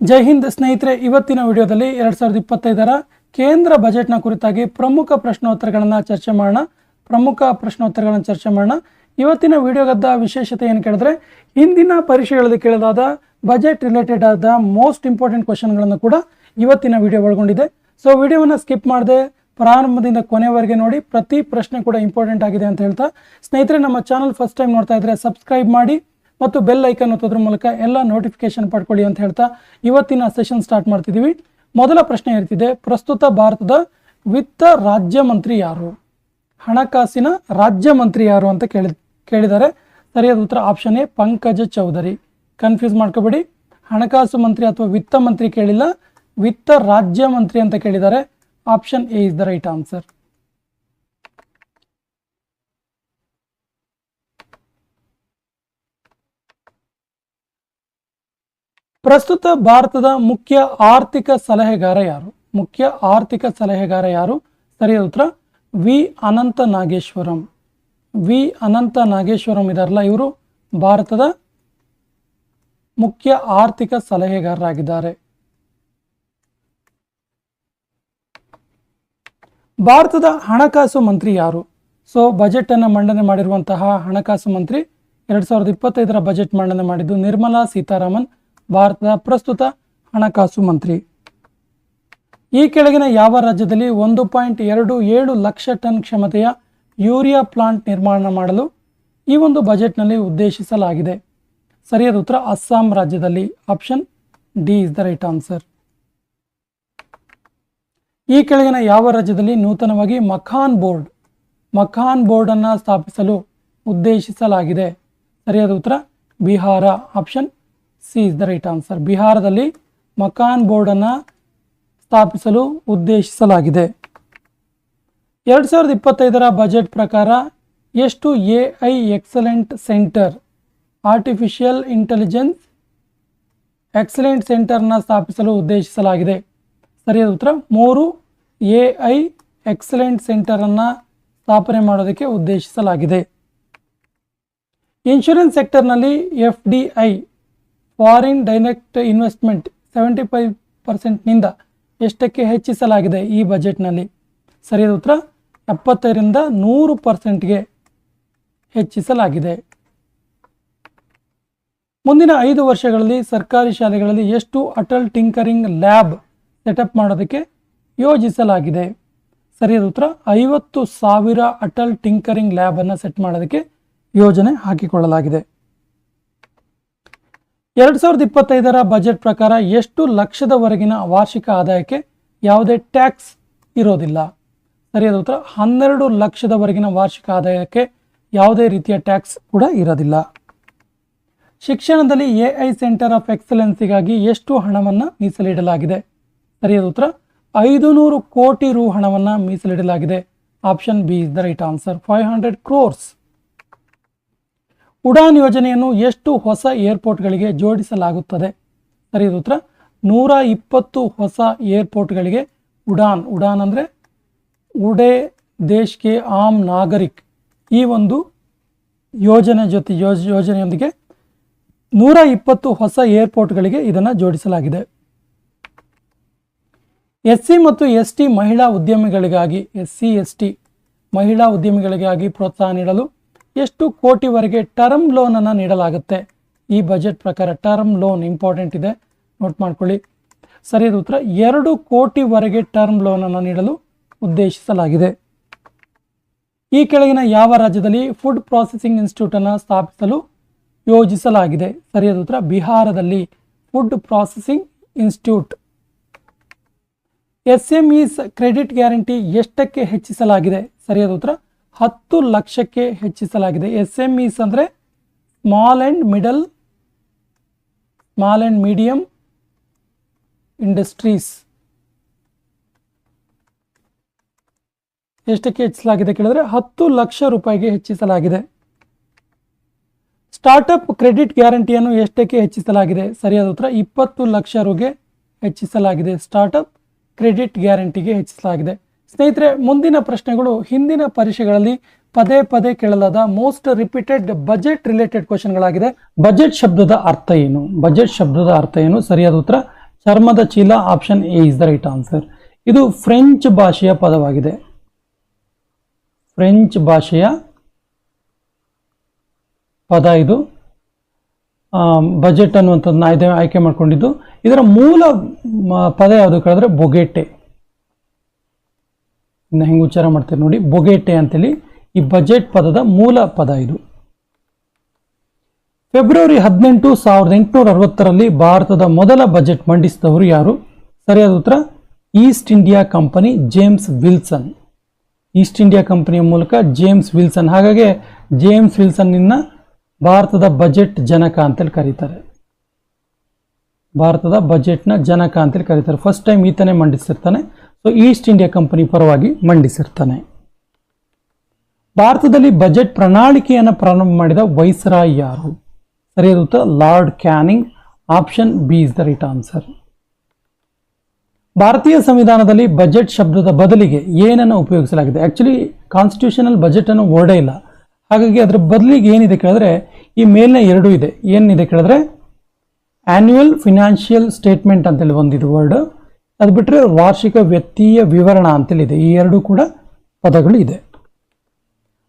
ಜೈ ಹಿಂದ್ ಸ್ನೇಹಿತರೆ, ಇವತ್ತಿನ ವಿಡಿಯೋದಲ್ಲಿ ಎರಡ್ ಸಾವಿರದ ಇಪ್ಪತ್ತೈದರ ಕೇಂದ್ರ ಬಜೆಟ್ನ ಕುರಿತಾಗಿ ಪ್ರಮುಖ ಪ್ರಶ್ನೋತ್ತರಗಳನ್ನು ಚರ್ಚೆ ಮಾಡೋಣ. ಪ್ರಮುಖ ಪ್ರಶ್ನೋತ್ತರಗಳನ್ನು ಚರ್ಚೆ ಮಾಡೋಣ. ಇವತ್ತಿನ ವಿಡಿಯೋಗದ್ದ ವಿಶೇಷತೆ ಏನು ಕೇಳಿದ್ರೆ, ಹಿಂದಿನ ಪರೀಕ್ಷೆಗಳಲ್ಲಿ ಕೇಳಲಾದ ಬಜೆಟ್ ರಿಲೇಟೆಡ್ ಆದ ಮೋಸ್ಟ್ ಇಂಪಾರ್ಟೆಂಟ್ ಕ್ವಶನ್ಗಳನ್ನು ಕೂಡ ಇವತ್ತಿನ ವಿಡಿಯೋ ಒಳಗೊಂಡಿದೆ. ಸೊ, ವಿಡಿಯೋವನ್ನು ಸ್ಕಿಪ್ ಮಾಡದೆ ಪ್ರಾರಂಭದಿಂದ ಕೊನೆವರೆಗೆ ನೋಡಿ, ಪ್ರತಿ ಪ್ರಶ್ನೆ ಕೂಡ ಇಂಪಾರ್ಟೆಂಟ್ ಆಗಿದೆ ಅಂತ ಹೇಳ್ತಾ. ಸ್ನೇಹಿತರೆ, ನಮ್ಮ ಚಾನಲ್ ಫಸ್ಟ್ ಟೈಮ್ ನೋಡ್ತಾ ಇದ್ರೆ ಸಬ್ಸ್ಕ್ರೈಬ್ ಮಾಡಿ ಮತ್ತು ಬೆಲ್ ಐಕನ್ ಒತ್ತೋದ್ರ ಮೂಲಕ ಎಲ್ಲ ನೋಟಿಫಿಕೇಶನ್ ಪಡ್ಕೊಳ್ಳಿ ಅಂತ ಹೇಳ್ತಾ ಇವತ್ತಿನ ಸೆಷನ್ ಸ್ಟಾರ್ಟ್ ಮಾಡ್ತಿದ್ದೀವಿ. ಮೊದಲ ಪ್ರಶ್ನೆ ಇರ್ತಿದೆ ಪ್ರಸ್ತುತ ಭಾರತದ ವಿತ್ತ ರಾಜ್ಯ ಮಂತ್ರಿ ಯಾರು? ಹಣಕಾಸಿನ ರಾಜ್ಯ ಮಂತ್ರಿ ಯಾರು ಅಂತ ಕೇಳಿ, ಕೇಳಿದ್ದಾರೆ. ಸರಿಯಾದ ಉತ್ತರ option A, Pankaj Chaudhary. Confuse ಮಾಡ್ಕೋಬೇಡಿ. ಹಣಕಾಸು ಮಂತ್ರಿ ಅಥವಾ ವಿತ್ತ ಮಂತ್ರಿ ಕೇಳಿಲ್ಲ. ವಿತ್ತ ರಾಜ್ಯ ಮಂತ್ರಿ ಅಂತ ಕೇಳಿದ್ದಾರೆ. Option A is the right answer ಪ್ರಸ್ತುತ ಭಾರತದ ಮುಖ್ಯ ಆರ್ಥಿಕ ಸಲಹೆಗಾರ ಯಾರು? ಮುಖ್ಯ ಆರ್ಥಿಕ ಸಲಹೆಗಾರ ಯಾರು? ಸರಿಯಾದ ಉತ್ತರ, ವಿ. ಅನಂತ ನಾಗೇಶ್ವರಂ ವಿ. ಅನಂತ ನಾಗೇಶ್ವರಂ ಇದಾರಲ್ಲ ಇವರು. ಭಾರತದ ಮುಖ್ಯ ಆರ್ಥಿಕ ಸಲಹೆಗಾರರಾಗಿದ್ದಾರೆ. ಭಾರತದ ಹಣಕಾಸು ಮಂತ್ರಿ ಯಾರು? ಸೊ ಬಜೆಟ್ ಅನ್ನು ಮಂಡನೆ ಮಾಡಿರುವಂತಹ ಹಣಕಾಸು ಮಂತ್ರಿ, ಎರಡ್ ಸಾವಿರದ ಇಪ್ಪತ್ತೈದರ ಬಜೆಟ್ ಮಂಡನೆ ಮಾಡಿದ್ದು ನಿರ್ಮಲಾ ಸೀತಾರಾಮನ್. ಭಾರತದ ಪ್ರಸ್ತುತ ಹಣಕಾಸು ಮಂತ್ರಿ. ಈ ಕೆಳಗಿನ ಯಾವ ರಾಜ್ಯದಲ್ಲಿ ಒಂದು ಪಾಯಿಂಟ್ ಎರಡು ಏಳು ಲಕ್ಷ ಟನ್ ಕ್ಷಮತೆಯ ಯೂರಿಯಾ ಪ್ಲಾಂಟ್ ನಿರ್ಮಾಣ ಮಾಡಲು ಈ ಒಂದು ಬಜೆಟ್ನಲ್ಲಿ ಉದ್ದೇಶಿಸಲಾಗಿದೆ? ಸರಿಯಾದ ಉತ್ತರ ಅಸ್ಸಾಂ ರಾಜ್ಯದಲ್ಲಿ. Option D is the right answer. ಈ ಕೆಳಗಿನ ಯಾವ ರಾಜ್ಯದಲ್ಲಿ ನೂತನವಾಗಿ ಮಖಾನ್ ಬೋರ್ಡ್, ಮಖಾನ್ ಬೋರ್ಡನ್ನು ಸ್ಥಾಪಿಸಲು ಉದ್ದೇಶಿಸಲಾಗಿದೆ? ಸರಿಯಾದ ಉತ್ತರ Bihar. Option C is the right answer. ಬಿಹಾರದಲ್ಲಿ ಮಕಾನ್ ಬೋರ್ಡನ್ನು ಸ್ಥಾಪಿಸಲು ಉದ್ದೇಶಿಸಲಾಗಿದೆ. ಎರಡು ಸಾವಿರದ ಇಪ್ಪತ್ತೈದರ ಬಜೆಟ್ ಪ್ರಕಾರ ಎಷ್ಟು A I excellent centre, artificial intelligence excellent ಸೆಂಟರ್ನ ಸ್ಥಾಪಿಸಲು ಉದ್ದೇಶಿಸಲಾಗಿದೆ. ಸರಿಯಾದ ಉತ್ತರ? ಮೂರು, ಎ ಐ ಎಕ್ಸಲೆಂಟ್ ಸೆಂಟರನ್ನು ಸ್ಥಾಪನೆ ಮಾಡೋದಕ್ಕೆ ಉದ್ದೇಶಿಸಲಾಗಿದೆ. Insurance ಸೆಕ್ಟರ್ನಲ್ಲಿ F D I foreign direct investment seventy five ಪರ್ಸೆಂಟ್ನಿಂದ ಎಷ್ಟಕ್ಕೆ ಹೆಚ್ಚಿಸಲಾಗಿದೆ ಈ ಬಜೆಟ್ನಲ್ಲಿ ಸರಿಯಾದ ಉತ್ತರ, ಎಪ್ಪತ್ತೈದರಿಂದ ನೂರು ಪರ್ಸೆಂಟ್ಗೆ ಹೆಚ್ಚಿಸಲಾಗಿದೆ. ಮುಂದಿನ ಐದು ವರ್ಷಗಳಲ್ಲಿ ಸರ್ಕಾರಿ ಶಾಲೆಗಳಲ್ಲಿ ಎಷ್ಟು ಅಟಲ್ ಟಿಂಕರಿಂಗ್ ಲ್ಯಾಬ್ ಸೆಟಪ್ ಮಾಡೋದಕ್ಕೆ ಯೋಜಿಸಲಾಗಿದೆ? ಸರಿಯಾದ ಉತ್ತರ, ಐವತ್ತು ಸಾವಿರ ಅಟಲ್ ಟಿಂಕರಿಂಗ್ ಲ್ಯಾಬನ್ನು ಸೆಟ್ ಮಾಡೋದಕ್ಕೆ ಯೋಜನೆ ಹಾಕಿಕೊಳ್ಳಲಾಗಿದೆ. ಎರಡು ಸಾವಿರದ ಇಪ್ಪತ್ತೈದರ ಬಜೆಟ್ ಪ್ರಕಾರ ಎಷ್ಟು ಲಕ್ಷದವರೆಗಿನ ವಾರ್ಷಿಕ ಆದಾಯಕ್ಕೆ ಯಾವುದೇ ಟ್ಯಾಕ್ಸ್ ಇರೋದಿಲ್ಲ? ಸರಿಯಾದ ಉತ್ತರ, ಹನ್ನೆರಡು ಲಕ್ಷದವರೆಗಿನ ವಾರ್ಷಿಕ ಆದಾಯಕ್ಕೆ ಯಾವುದೇ ರೀತಿಯ ಟ್ಯಾಕ್ಸ್ ಕೂಡ ಇರೋದಿಲ್ಲ. ಶಿಕ್ಷಣದಲ್ಲಿ ಎ ಐ ಸೆಂಟರ್ ಆಫ್ ಎಕ್ಸಲೆನ್ಸಿಗಾಗಿ ಎಷ್ಟು ಹಣವನ್ನು ಮೀಸಲಿಡಲಾಗಿದೆ? ಸರಿಯಾದ ಉತ್ತರ ಐದು ನೂರು ಕೋಟಿ ರು ಹಣವನ್ನು ಮೀಸಲಿಡಲಾಗಿದೆ. Option B is the right answer. Five hundred crores. Udan ಯೋಜನೆಯನ್ನು ಎಷ್ಟು ಹೊಸ ಏರ್ಪೋರ್ಟ್ಗಳಿಗೆ ಜೋಡಿಸಲಾಗುತ್ತದೆ? ಸರಿಯಾದ ಉತ್ತರ, ನೂರ ಇಪ್ಪತ್ತು ಹೊಸ ಏರ್ಪೋರ್ಟ್ಗಳಿಗೆ ಉಡಾನ್. ಉಡಾನ್ ಅಂದರೆ ಉಡೇ ದೇಶ್ಗೆ ಆಮ್ ನಾಗರಿಕ್ ಈ ಒಂದು ಯೋಜನೆ ಜೊತೆ ಯೋಜ ಯೋಜನೆಯೊಂದಿಗೆ ನೂರ ಇಪ್ಪತ್ತು ಹೊಸ ಏರ್ಪೋರ್ಟ್ಗಳಿಗೆ ಇದನ್ನು ಜೋಡಿಸಲಾಗಿದೆ. ಎಸ್ ಸಿ ಮತ್ತು ಎಸ್ ಟಿ ಮಹಿಳಾ ಉದ್ಯಮಿಗಳಿಗಾಗಿ ಎಸ್ ಸಿ ಎಸ್ ಟಿ ಮಹಿಳಾ ಉದ್ಯಮಿಗಳಿಗಾಗಿ ಪ್ರೋತ್ಸಾಹ ನೀಡಲು ಎಷ್ಟು ಕೋಟಿವರೆಗೆ ಟರ್ಮ್ ಲೋನನ್ನು ನೀಡಲಾಗುತ್ತೆ? ಈ ಬಜೆಟ್ ಪ್ರಕಾರ ಟರ್ಮ್ ಲೋನ್ ಇಂಪಾರ್ಟೆಂಟ್ ಇದೆ. ನೋಟ್ ಮಾಡ್ಕೊಳ್ಳಿ. ಸರಿಯಾದ ಉತ್ತರ, ಎರಡು ಕೋಟಿವರೆಗೆ ಟರ್ಮ್ ಲೋನನ್ನು ನೀಡಲು ಉದ್ದೇಶಿಸಲಾಗಿದೆ. ಈ ಕೆಳಗಿನ ಯಾವ ರಾಜ್ಯದಲ್ಲಿ ಫುಡ್ ಪ್ರಾಸೆಸಿಂಗ್ ಇನ್ಸ್ಟಿಟ್ಯೂಟನ್ನು ಸ್ಥಾಪಿಸಲು ಯೋಜಿಸಲಾಗಿದೆ? ಸರಿಯಾದ ಉತ್ತರ, ಬಿಹಾರದಲ್ಲಿ food processing institute S M Es credit guarantee ಎಷ್ಟಕ್ಕೆ ಹೆಚ್ಚಿಸಲಾಗಿದೆ? ಸರಿಯಾದ ಉತ್ತರ ಹತ್ತು ಲಕ್ಷಕ್ಕೆ ಹೆಚ್ಚಿಸಲಾಗಿದೆ. ಎಸ್ ಎಂ ಇಸ್ ಅಂದರೆ small and middle small and medium industries ಎಷ್ಟಕ್ಕೆ ಹೆಚ್ಚಿಸಲಾಗಿದೆ ಕೇಳಿದ್ರೆ ಹತ್ತು ಲಕ್ಷ ರೂಪಾಯಿಗೆ ಹೆಚ್ಚಿಸಲಾಗಿದೆ. ಸ್ಟಾರ್ಟಪ್ ಕ್ರೆಡಿಟ್ ಗ್ಯಾರಂಟಿಯನ್ನು ಎಷ್ಟಕ್ಕೆ ಹೆಚ್ಚಿಸಲಾಗಿದೆ? ಸರಿಯಾದ ಉತ್ತರ, ಇಪ್ಪತ್ತು ಲಕ್ಷ ರುಗೆ ಹೆಚ್ಚಿಸಲಾಗಿದೆ. ಸ್ಟಾರ್ಟಪ್ ಕ್ರೆಡಿಟ್ ಗ್ಯಾರಂಟಿಗೆ ಹೆಚ್ಚಿಸಲಾಗಿದೆ. ಸ್ನೇಹಿತರೆ, ಮುಂದಿನ ಪ್ರಶ್ನೆಗಳು ಹಿಂದಿನ ಪರೀಕ್ಷೆಗಳಲ್ಲಿ ಪದೇ ಪದೇ ಕೇಳಲಾದ ಮೋಸ್ಟ್ ರಿಪೀಟೆಡ್ ಬಜೆಟ್ ರಿಲೇಟೆಡ್ ಕ್ವಶನ್ಗಳಾಗಿದೆ ಬಜೆಟ್ ಶಬ್ದದ ಅರ್ಥ ಏನು? ಬಜೆಟ್ ಶಬ್ದದ ಅರ್ಥ ಏನು? ಸರಿಯಾದ ಉತ್ತರ, ಚರ್ಮದ ಚೀಲ option A is the right answer ಇದು ಫ್ರೆಂಚ್ ಭಾಷೆಯ ಪದವಾಗಿದೆ. ಫ್ರೆಂಚ್ ಭಾಷೆಯ ಪದ ಇದು. ಬಜೆಟ್ ಅನ್ನುವಂಥದ್ದನ್ನ ಆಯ್ಕೆ ಮಾಡ್ಕೊಂಡಿದ್ದು. ಇದರ ಮೂಲ ಪದ ಯಾವುದು ಕೇಳಿದ್ರೆ, ಬೊಗೆಟೆ. ಇನ್ನು ಹೆಂಗೆ ಉಚ್ಚಾರ ಮಾಡ್ತೀರಿ ನೋಡಿ, ಬೊಗೆಟೆ ಅಂತೇಳಿ ಈ ಬಜೆಟ್ ಪದದ ಮೂಲ ಪದ ಇದು. ಫೆಬ್ರವರಿ ಹದಿನೆಂಟು ಸಾವಿರದ ಎಂಟುನೂರ ಅರವತ್ತರಲ್ಲಿ ಭಾರತದ ಮೊದಲ ಬಜೆಟ್ ಮಂಡಿಸಿದವರು ಯಾರು? ಸರಿಯಾದ ಉತ್ತರ, East India company James Wilson. East India ಕಂಪನಿಯ ಮೂಲಕ ಜೇಮ್ಸ್ ವಿಲ್ಸನ್, ಹಾಗಾಗಿ ಜೇಮ್ಸ್ ವಿಲ್ಸನ್ನಿನ ಭಾರತದ ಬಜೆಟ್ ಜನಕ ಅಂತೇಳಿ ಕರೀತಾರೆ. ಭಾರತದ ಬಜೆಟ್ನ ಜನಕ ಅಂತೇಳಿ ಕರೀತಾರೆ. ಫಸ್ಟ್ ಟೈಮ್ ಈತನೇ ಮಂಡಿಸಿರ್ತಾನೆ. ಸೊ ಈಸ್ಟ್ ಇಂಡಿಯಾ ಕಂಪನಿ ಪರವಾಗಿ ಮಂಡಿಸಿರ್ತಾನೆ. ಭಾರತದಲ್ಲಿ ಬಜೆಟ್ ಪ್ರಣಾಳಿಕೆಯನ್ನು ಪ್ರಾರಂಭ ಮಾಡಿದ ವೈಸ್ರಾಯ್ ಯಾರು? ಸರಿಯಾದ ಉತ್ತರ Lord Canning option B is the right answer ಭಾರತೀಯ ಸಂವಿಧಾನದಲ್ಲಿ ಬಜೆಟ್ ಶಬ್ದದ ಬದಲಿಗೆ ಏನನ್ನು ಉಪಯೋಗಿಸಲಾಗಿದೆ? ಆಕ್ಚುಲಿ ಕಾನ್ಸ್ಟಿಟ್ಯೂಷನಲ್ ಬಜೆಟ್ ಅನ್ನು ವರ್ಡೇ ಇಲ್ಲ. ಹಾಗಾಗಿ ಅದರ ಬದಲಿಗೆ ಏನಿದೆ ಕೇಳಿದ್ರೆ, ಈ ಮೇಲಿನ ಎರಡು ಇದೆ. ಏನಿದೆ ಕೇಳಿದ್ರೆ? ಆನ್ಯುವಲ್ ಫಿನಾನ್ಷಿಯಲ್ ಸ್ಟೇಟ್ಮೆಂಟ್ ಅಂತೇಳಿ ಒಂದಿದು ವರ್ಡ್ ಅದು ಬಿಟ್ಟರೆ ವಾರ್ಷಿಕ ವ್ಯಕ್ತಿಯ ವಿವರಣ ಅಂತೇಳಿ ಇದೆ ಈ ಎರಡು ಕೂಡ ಪದಗಳು ಇದೆ.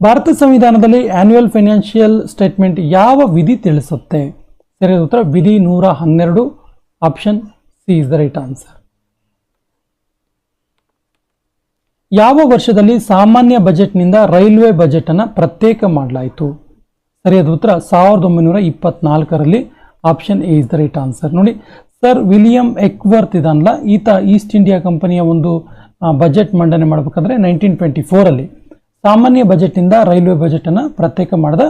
ಭಾರತ ಸಂವಿಧಾನದಲ್ಲಿ ಆನ್ಯುವಲ್ ಫೈನಾನ್ಷಿಯಲ್ ಸ್ಟೇಟ್ಮೆಂಟ್ ಯಾವ ವಿಧಿ ತಿಳಿಸುತ್ತೆ? ಸರಿಯಾದ ಉತ್ತರ, ವಿಧಿ ನೂರ ಹನ್ನೆರಡು option C is the right answer ಯಾವ ವರ್ಷದಲ್ಲಿ ಸಾಮಾನ್ಯ ಬಜೆಟ್ನಿಂದ ರೈಲ್ವೆ ಬಜೆಟ್ ಅನ್ನು ಪ್ರತ್ಯೇಕ ಮಾಡಲಾಯಿತು? ಸರಿಯಾದ ಉತ್ತರ, ಸಾವಿರದ ಒಂಬೈನೂರ ಇಪ್ಪತ್ನಾಲ್ಕರಲ್ಲಿ option A is the right answer ನೋಡಿ ಸರ್ ವಿಲಿಯಂ ಎಕ್ವರ್ತ್ ಇದನ್ನಲ್ಲ ಈತ ಈಸ್ಟ್ ಇಂಡಿಯಾ ಕಂಪನಿಯ ಒಂದು ಬಜೆಟ್ ಮಂಡನೆ ಮಾಡಬೇಕಂದ್ರೆ ನೈನ್ಟೀನ್ ಟ್ವೆಂಟಿ ಫೋರಲ್ಲಿ ಸಾಮಾನ್ಯ ಬಜೆಟ್ನಿಂದ ರೈಲ್ವೆ ಬಜೆಟನ್ನು ಪ್ರತ್ಯೇಕ ಮಾಡಿದ.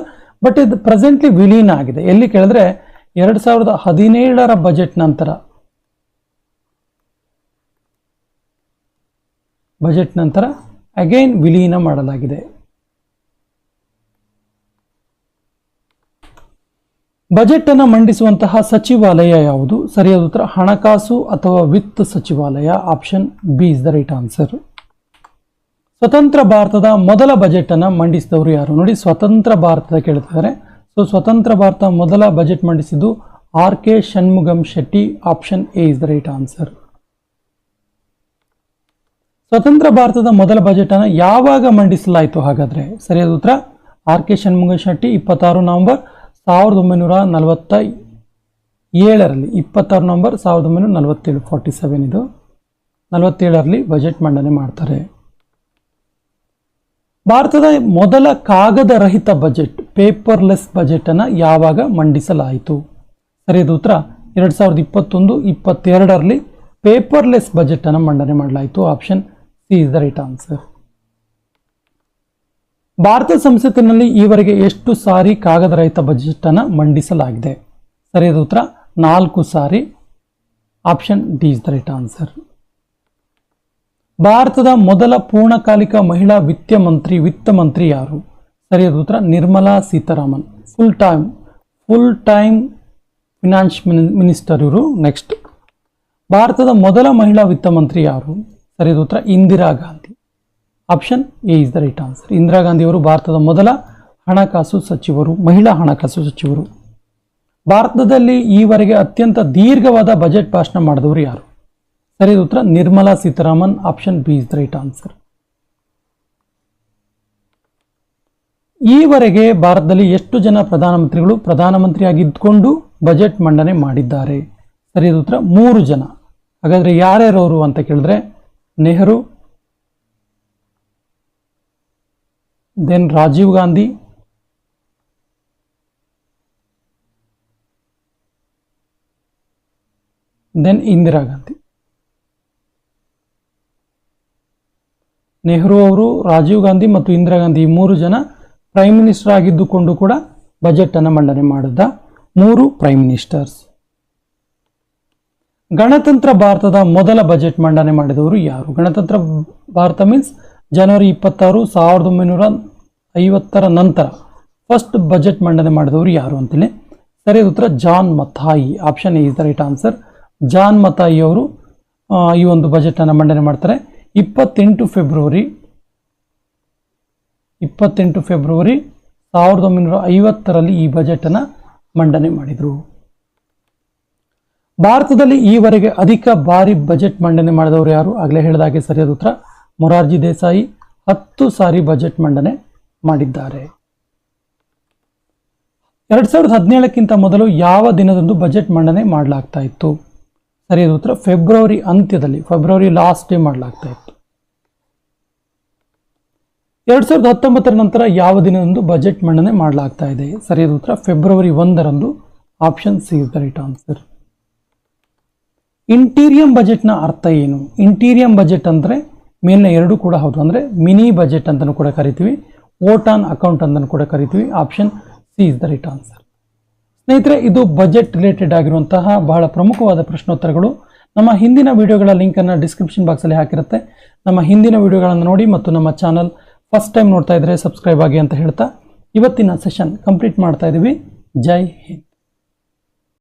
ಬಟ್ ಇದು ಪ್ರೆಸೆಂಟ್ಲಿ ವಿಲೀನ ಆಗಿದೆ. ಎಲ್ಲಿ ಕೇಳಿದ್ರೆ ಎರಡು ಸಾವಿರದ ಹದಿನೇಳರ ಬಜೆಟ್ ನಂತರ. ಬಜೆಟ್ ನಂತರ ಅಗೈನ್ ವಿಲೀನ ಮಾಡಲಾಗಿದೆ. ಬಜೆಟ್ ಅನ್ನು ಮಂಡಿಸುವಂತಹ ಸಚಿವಾಲಯ ಯಾವುದು? ಸರಿಯಾದ ಉತ್ತರ, ಹಣಕಾಸು ಅಥವಾ ವಿತ್ತ ಸಚಿವಾಲಯ? Option B is the right answer. ಸ್ವತಂತ್ರ ಭಾರತದ ಮೊದಲ ಬಜೆಟ್ ಅನ್ನು ಮಂಡಿಸಿದವರು ಯಾರು? ನೋಡಿ, ಸ್ವತಂತ್ರ ಭಾರತದ ಕೇಳ್ತಿದ್ದಾರೆ. ಸೊ ಸ್ವತಂತ್ರ ಭಾರತ ಮೊದಲ budget ಮಂಡಿಸಿದ್ದು R K Shanmukham Chetty. Option A is the right answer. ಸ್ವತಂತ್ರ ಭಾರತದ ಮೊದಲ ಬಜೆಟ್ ಅನ್ನು ಯಾವಾಗ ಮಂಡಿಸಲಾಯಿತು? ಹಾಗಾದ್ರೆ ಸರಿಯಾದ ಉತ್ತರ, ಆರ್ ಕೆ ಶಣ್ಮುಗಂ ಶೆಟ್ಟಿ, ಇಪ್ಪತ್ತಾರು ನವೆಂಬರ್. ಸಾವಿರದ ಒಂಬೈನೂರ ನಲವತ್ತ ಏಳರಲ್ಲಿ ಇಪ್ಪತ್ತಾರು ನವಂಬರ್ ಸಾವಿರದ ಒಂಬೈನೂರ ನಲವತ್ತೇಳು ಫಾರ್ಟಿ ಸೆವೆನ್ ಇದು. ನಲವತ್ತೇಳರಲ್ಲಿ ಬಜೆಟ್ ಮಂಡನೆ ಮಾಡ್ತಾರೆ. ಭಾರತದ ಮೊದಲ ಕಾಗದ ರಹಿತ ಬಜೆಟ್ ಪೇಪರ್ಲೆಸ್ ಬಜೆಟನ್ನು ಯಾವಾಗ ಮಂಡಿಸಲಾಯಿತು? ಸರಿಯಾದ ಉತ್ತರ, ಎರಡು ಸಾವಿರದ ಇಪ್ಪತ್ತೊಂದು, ಇಪ್ಪತ್ತೆರಡರಲ್ಲಿ ಪೇಪರ್ಲೆಸ್ ಬಜೆಟನ್ನು ಮಂಡನೆ ಮಾಡಲಾಯಿತು. Option C is the right answer Bharat ಸಂಸತ್ತಿನಲ್ಲಿ ಈವರೆಗೆ ಎಷ್ಟು ಸಾರಿ ಕಾಗದ ರಹಿತ ಬಜೆಟ್ ಅನ್ನು ಮಂಡಿಸಲಾಗಿದೆ? ಸರಿಯಾದ ಉತ್ತರ, ನಾಲ್ಕು ಸಾರಿ. Option D is the right answer. ಭಾರತದ ಮೊದಲ ಪೂರ್ಣಕಾಲಿಕ ಮಹಿಳಾ ವಿತ್ತ ಮಂತ್ರಿ ವಿತ್ತ ಮಂತ್ರಿ ಯಾರು? ಸರಿಯಾದ ಉತ್ತರ, Nirmala Sitharaman. Full time full time finance minister ಇವರು. ನೆಕ್ಸ್ಟ್ ಭಾರತದ ಮೊದಲ ಮಹಿಳಾ ವಿತ್ತ ಮಂತ್ರಿ ಯಾರು? ಸರಿಯಾದ ಉತ್ತರ, Indira Gandhi. Option A is the right answer Indira Gandhi ಅವರು ಭಾರತದ ಮೊದಲ ಹಣಕಾಸು ಸಚಿವರು, ಮಹಿಳಾ ಹಣಕಾಸು ಸಚಿವರು. ಭಾರತದಲ್ಲಿ ಈವರೆಗೆ ಅತ್ಯಂತ ದೀರ್ಘವಾದ ಬಜೆಟ್ ಭಾಷಣ ಮಾಡಿದವರು ಯಾರು? ಸರಿಯಾದ ಉತ್ತರ. Nirmala Sitharaman option B is the right answer ಈವರೆಗೆ ಭಾರತದಲ್ಲಿ ಎಷ್ಟು ಜನ ಪ್ರಧಾನಮಂತ್ರಿಗಳು ಪ್ರಧಾನಮಂತ್ರಿಯಾಗಿದ್ದುಕೊಂಡು ಬಜೆಟ್ ಮಂಡನೆ ಮಾಡಿದ್ದಾರೆ? ಸರಿಯಾದ ಉತ್ತರ. ಮೂರು ಜನ. ಹಾಗಾದರೆ ಯಾರ್ಯಾರವರು ಅಂತ ಕೇಳಿದ್ರೆ, ನೆಹರು ದೆನ್ ರಾಜೀವ್ ಗಾಂಧಿ ದೆನ್ ಇಂದಿರಾ ಗಾಂಧಿ ನೆಹರು ಅವರು ರಾಜೀವ್ ಗಾಂಧಿ ಮತ್ತು ಇಂದಿರಾ ಗಾಂಧಿ ಈ ಮೂರು ಜನ ಪ್ರೈಮ್ ಮಿನಿಸ್ಟರ್ ಆಗಿದ್ದುಕೊಂಡು ಕೂಡ ಬಜೆಟ್ ಅನ್ನು ಮಂಡನೆ ಮಾಡಿದ ಮೂರು ಪ್ರೈಮ್ ಮಿನಿಸ್ಟರ್ಸ್ ಗಣತಂತ್ರ ಭಾರತದ ಮೊದಲ ಬಜೆಟ್ ಮಂಡನೆ ಮಾಡಿದವರು ಯಾರು? ಗಣತಂತ್ರ ಭಾರತ ಮೀನ್ಸ್ ಜನವರಿ ಇಪ್ಪತ್ತಾರು ಸಾವಿರದ ಒಂಬೈನೂರ ಐವತ್ತರ ನಂತರ ಫಸ್ಟ್ ಬಜೆಟ್ ಮಂಡನೆ ಮಾಡಿದವರು ಯಾರು ಅಂತಲೇ ಸರಿಯಾದ ಉತ್ತರ John Matthai. Option is the right answer John Matthai ಅವರು ಈ ಒಂದು ಬಜೆಟ್ ಅನ್ನು ಮಂಡನೆ ಮಾಡ್ತಾರೆ. ಇಪ್ಪತ್ತೆಂಟು ಫೆಬ್ರವರಿ ಇಪ್ಪತ್ತೆಂಟು ಫೆಬ್ರವರಿ ಸಾವಿರದ ಒಂಬೈನೂರ ಐವತ್ತರಲ್ಲಿ ಈ ಬಜೆಟನ್ನು ಮಂಡನೆ ಮಾಡಿದರು. ಭಾರತದಲ್ಲಿ ಈವರೆಗೆ ಅಧಿಕ ಬಾರಿ ಬಜೆಟ್ ಮಂಡನೆ ಮಾಡಿದವರು ಯಾರು? ಆಗಲೇ ಹೇಳಿದಾಗೆ ಸರಿಯಾದ ಉತ್ತರ ಮೊರಾರ್ಜಿ ದೇಸಾಯಿ ಹತ್ತು ಸಾರಿ ಬಜೆಟ್ ಮಂಡನೆ ಮಾಡಿದ್ದಾರೆ. ಎರಡು ಸಾವಿರದ ಹದಿನೇಳಕ್ಕಿಂತ ಮೊದಲು ಯಾವ ದಿನದಂದು ಬಜೆಟ್ ಮಂಡನೆ ಮಾಡಲಾಗ್ತಾ ಇತ್ತು? ಸರಿಯಾದ ಉತ್ತರ, ಫೆಬ್ರವರಿ ಅಂತ್ಯದಲ್ಲಿ, ಫೆಬ್ರವರಿ ಲಾಸ್ಟ್ ಡೇ ಮಾಡಲಾಗ್ತಾ ಇತ್ತು. ಎರಡ್ ಸಾವಿರದ ಹತ್ತೊಂಬತ್ತರ ನಂತರ ಯಾವ ದಿನದಂದು ಬಜೆಟ್ ಮಂಡನೆ ಮಾಡಲಾಗ್ತಾ ಇದೆ? ಸರಿಯಾದ ಉತ್ತರ, ಫೆಬ್ರವರಿ ಒಂದರಂದು. Option C is the right answer. Interim ಬಜೆಟ್ನ ಅರ್ಥ ಏನು? ಇಂಟೀರಿಯಂ ಬಜೆಟ್ ಅಂದರೆ ಮೇಲಿನ ಎರಡು ಕೂಡ ಹೌದು. ಅಂದರೆ ಮಿನಿ ಬಜೆಟ್ ಅಂತಲೂ ಕೂಡ ಕರಿತೀವಿ. ವೋಟ್ ಆನ್ ಅಕೌಂಟ್ ಅಂತಲೂ ಕೂಡ ಕರಿತೀವಿ. Option C is the right answer. ಸ್ನೇಹಿತರೆ, ಇದು ಬಜೆಟ್ ರಿಲೇಟೆಡ್ ಆಗಿರುವಂತಹ ಬಹಳ ಪ್ರಮುಖವಾದ ಪ್ರಶ್ನೋತ್ತರಗಳು. ನಮ್ಮ ಹಿಂದಿನ ವಿಡಿಯೋಗಳ ಲಿಂಕನ್ನು ಡಿಸ್ಕ್ರಿಪ್ಷನ್ ಬಾಕ್ಸಲ್ಲಿ ಹಾಕಿರುತ್ತೆ. ನಮ್ಮ ಹಿಂದಿನ ವಿಡಿಯೋಗಳನ್ನು ನೋಡಿ ಮತ್ತು ನಮ್ಮ ಚಾನಲ್ ಫಸ್ಟ್ ಟೈಮ್ ನೋಡ್ತಾ ಇದ್ದರೆ ಸಬ್ಸ್ಕ್ರೈಬ್ ಆಗಿ ಅಂತ ಹೇಳ್ತಾ ಇವತ್ತಿನ ಸೆಷನ್ ಕಂಪ್ಲೀಟ್ ಮಾಡ್ತಾ ಇದ್ದೀವಿ ಜೈ ಹಿಂದ್.